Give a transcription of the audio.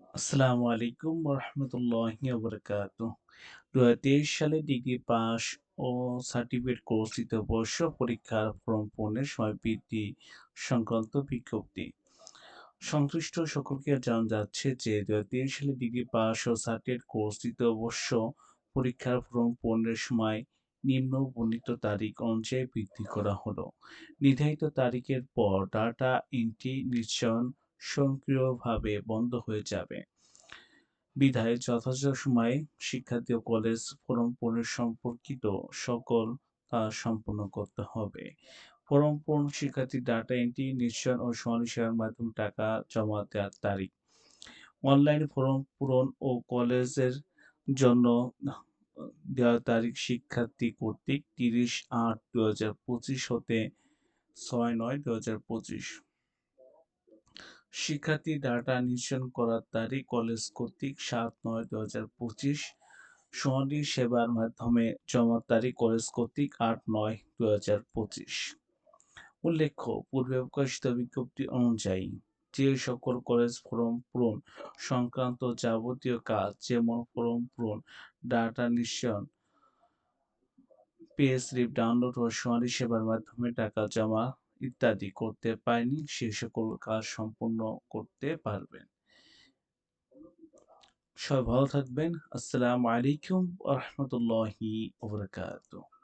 আসসালামু আলাইকুম রহমতুল্লাহি ওবরকাত। দু হাজার তেইশ সালে ডিগ্রি পাস ও সার্টিফিকেট কোর্স তৃতীয় বর্ষ পরীক্ষার ফর্ম পূরণের সময় বৃদ্ধি সংক্রান্ত বিজ্ঞপ্তি। সংশ্লিষ্ট সকলকে জানা যাচ্ছে যে দু হাজার তেইশ সালে ডিগ্রি পাস ও সার্টিফিকেট কোর্স তৃতীয় বর্ষ পরীক্ষার ফর্ম পূরণের সময় নিম্ন বর্ণিত তারিখ অনুযায়ী বৃদ্ধি করা হলো। নির্ধারিত তারিখের পর ডাটা এন্ট্রি নিশ্চয়ন স্বয়ংক্রিয়ভাবে বন্ধ হয়ে যাবে। বিধায় যথাযথ সময়ে শিক্ষার্থী ও কলেজ ফরম সম্পর্কিত সকল কাজ সম্পন্ন করতে হবে। ফরম পূরণ শিক্ষার্থী ডাটা এন্ট্রি, নিশ্চয়ন ও সমানী মাধ্যমে টাকা জমা দেওয়ার তারিখ। অনলাইন ফরম পূরণ ও কলেজের জন্য দেওয়ার তারিখ শিক্ষার্থী কর্তৃক তিরিশ আট দু হাজার পঁচিশ হতে ছয় নয় দু হাজার পঁচিশ। শিক্ষার্থী ডাটা নিশ্চয়ন করার তারিখ কলেজ কর্তৃক সাত নয় দু হাজার পঁচিশ। সমাধি সেবার মাধ্যমে জমার তারিখ কলেজ কর্তৃক আট নয় দু হাজার পঁচিশ। উল্লেখ্য, পূর্বে প্রকাশিত বিজ্ঞপ্তি অনুযায়ী যে সকল কলেজ ফর্ম পূরণ সংক্রান্ত যাবতীয় কাজ, যেমন ফর্ম পূরণ ডাটা নিশ্চয়ন পে স্লিপ ডাউনলোড ও সমাধি সেবার মাধ্যমে টাকা জমা ইত্যাদি করতে পারেনি, সে সকল কাজ সম্পূর্ণ করতে পারবেন। সবাই ভালো থাকবেন। আসসালামু আলাইকুম রহমতুল্লাহি ওবরাকাতুহ